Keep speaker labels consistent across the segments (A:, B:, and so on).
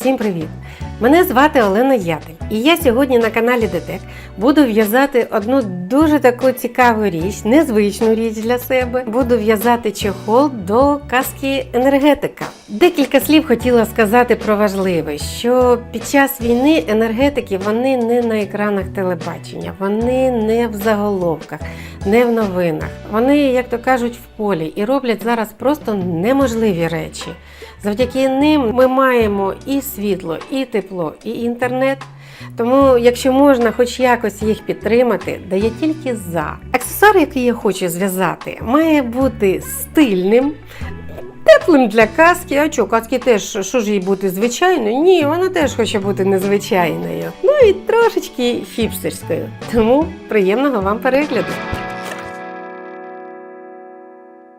A: Всім привіт! Мене звати Олена Ятель, і я сьогодні на каналі Детек буду в'язати одну дуже таку цікаву річ, незвичну річ для себе. Буду в'язати чехол до казки енергетика. Декілька слів хотіла сказати про важливе, що під час війни енергетики вони не на екранах телебачення, вони не в заголовках, не в новинах. Вони, як то кажуть, в полі і роблять зараз просто неможливі речі. Завдяки ним ми маємо і світло, і тепло, і інтернет. Тому, якщо можна хоч якось їх підтримати, да я тільки за. Аксесуар, який я хочу зв'язати, має бути стильним. Теплим для казки, а що, казки теж, що ж їй бути звичайною? Ні, вона теж хоче бути незвичайною. Ну і трошечки хіпстерською. Тому приємного вам перегляду.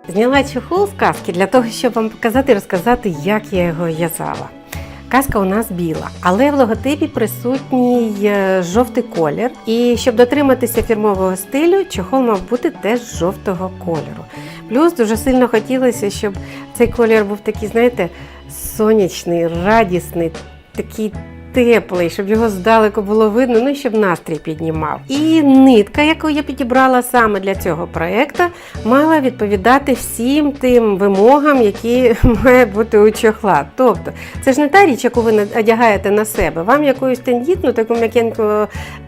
A: Зняла чохол з каски для того, щоб вам показати і розказати, як я його в'язала. Каска у нас біла, але в логотипі присутній е, жовтий колір. І щоб дотриматися фірмового стилю, чохол мав бути теж жовтого кольору. Плюс дуже сильно хотілося, щоб цей колір був такий, знаєте, сонячний, радісний, такий теплий, щоб його здалеку було видно, ну і щоб настрій піднімав. І нитка, яку я підібрала саме для цього проєкту, мала відповідати всім тим вимогам, які має бути у чохла. Тобто, це ж не та річ, яку ви одягаєте на себе. Вам якусь тендітну, таку м'якеньку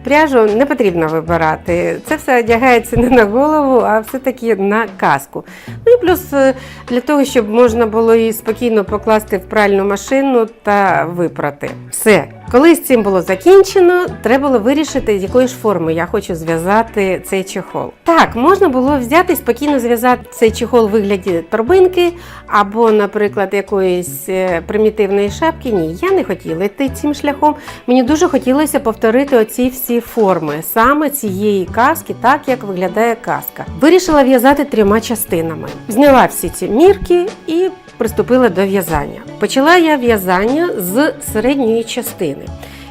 A: пряжу не потрібно вибирати. Це все одягається не на голову, а все-таки на каску. Ну і плюс е, для того, щоб можна було її спокійно покласти в пральну машину та випрати. Все. Коли з цим було закінчено, треба було вирішити, з якої ж форми я хочу зв'язати цей чехол. Так, можна було взяти спокійно зв'язати цей чехол у вигляді торбинки або, наприклад, якоїсь е, примітивної шапки. Ні, я не хотіла йти цим шляхом. Мені дуже хотілося повторити оці всі форми саме цієї каски, так як виглядає каска. Вирішила в'язати трьома частинами. Зняла всі ці мірки і приступила до в'язання. Почала я в'язання з середньої частини.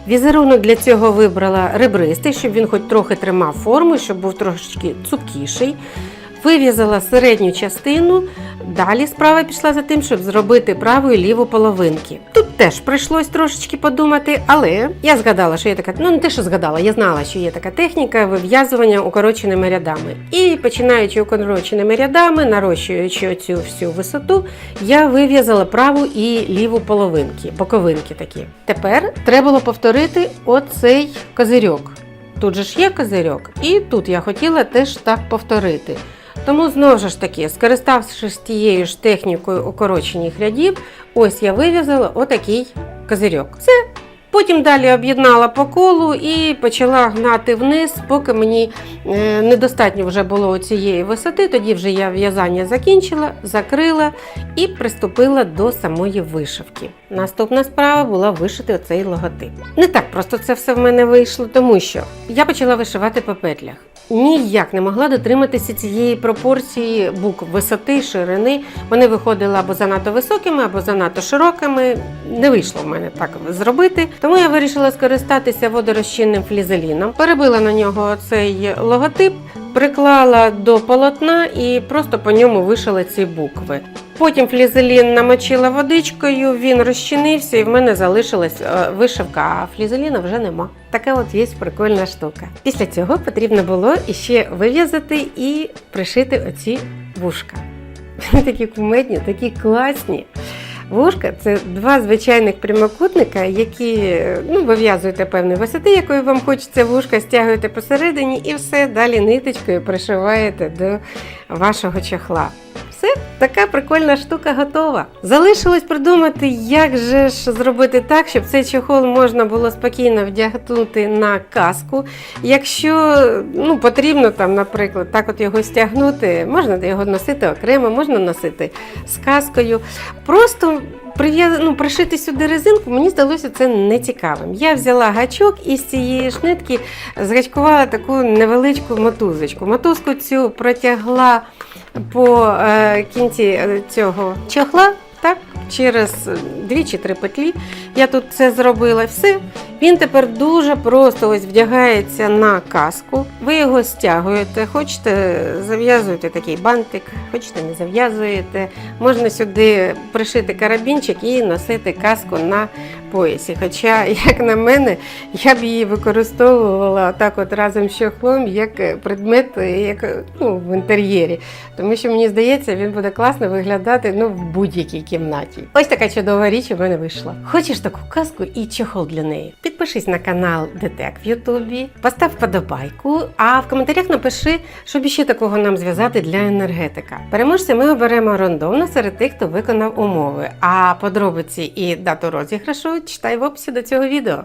A: Візерунок для цього вибрала ребристий, щоб він хоч трохи тримав форму, щоб був трошечки цупкіший. Вив'язала середню частину, далі справа пішла за тим, щоб зробити праву і ліву половинки. Тут теж прийшлось трошечки подумати, але я згадала, що є така, ну не те, що згадала, я знала, що є така техніка вив'язування укороченими рядами. І починаючи укороченими рядами, нарощуючи оцю всю висоту, я вив'язала праву і ліву половинки, боковинки такі. Тепер треба було повторити оцей козирьок. Тут же ж є козирьок, і тут я хотіла теж так повторити. Тому знову ж таки, скориставшись тією ж технікою укорочених рядів, ось я вив'язала отакий козирьок. Все. Потім далі об'єднала по колу і почала гнати вниз, поки мені е, недостатньо вже було цієї висоти. Тоді вже я в'язання закінчила, закрила і приступила до самої вишивки. Наступна справа була вишити оцей логотип. Не так просто це все в мене вийшло, тому що я почала вишивати по петлях. Ніяк не могла дотриматися цієї пропорції букв висоти, ширини. Вони виходили або занадто високими, або занадто широкими. Не вийшло в мене так зробити. Тому я вирішила скористатися водорозчинним флізеліном. Перебила на нього цей логотип, приклала до полотна і просто по ньому вишила ці букви. Потім флізелін намочила водичкою, він розчинився і в мене залишилась е, вишивка, а флізеліна вже нема. Така от є прикольна штука. Після цього потрібно було іще вив'язати і пришити оці вушка. Вони такі кумедні, такі класні. Вушка це два звичайних прямокутника, які ну, вив'язуєте певної висоти, якою вам хочеться вушка, стягуєте посередині і все далі ниточкою пришиваєте до вашого чохла. Така прикольна штука готова. Залишилось придумати, як же ж зробити так, щоб цей чохол можна було спокійно вдягнути на каску. Якщо ну, потрібно, там, наприклад, так от його стягнути, можна його носити окремо, можна носити з каскою. Просто ну, пришити сюди резинку, мені здалося це нецікавим. Я взяла гачок і з цієї ж нитки згачкувала таку невеличку мотузочку. Мотузку цю протягла по е, кінці е, цього чохла, так, через дві чи три петлі. Я тут це зробила все. Він тепер дуже просто ось вдягається на каску. Ви його стягуєте, хочете, зав'язуєте такий бантик, хочете не зав'язуєте. Можна сюди пришити карабінчик і носити каску на поясі. Хоча, як на мене, я б її використовувала так от разом з чохлом як предмет як, ну, в інтер'єрі. Тому що мені здається, він буде класно виглядати ну, в будь-якій кімнаті. Ось така чудова річ у мене вийшла. Хочеш таку казку і чохол для неї? Підпишись на канал Детек в Ютубі, постав вподобайку, а в коментарях напиши, щоб ще такого нам зв'язати для енергетика. Переможця ми оберемо рандомно серед тих, хто виконав умови. А подробиці і дату розіграшу читай в описі до цього відео.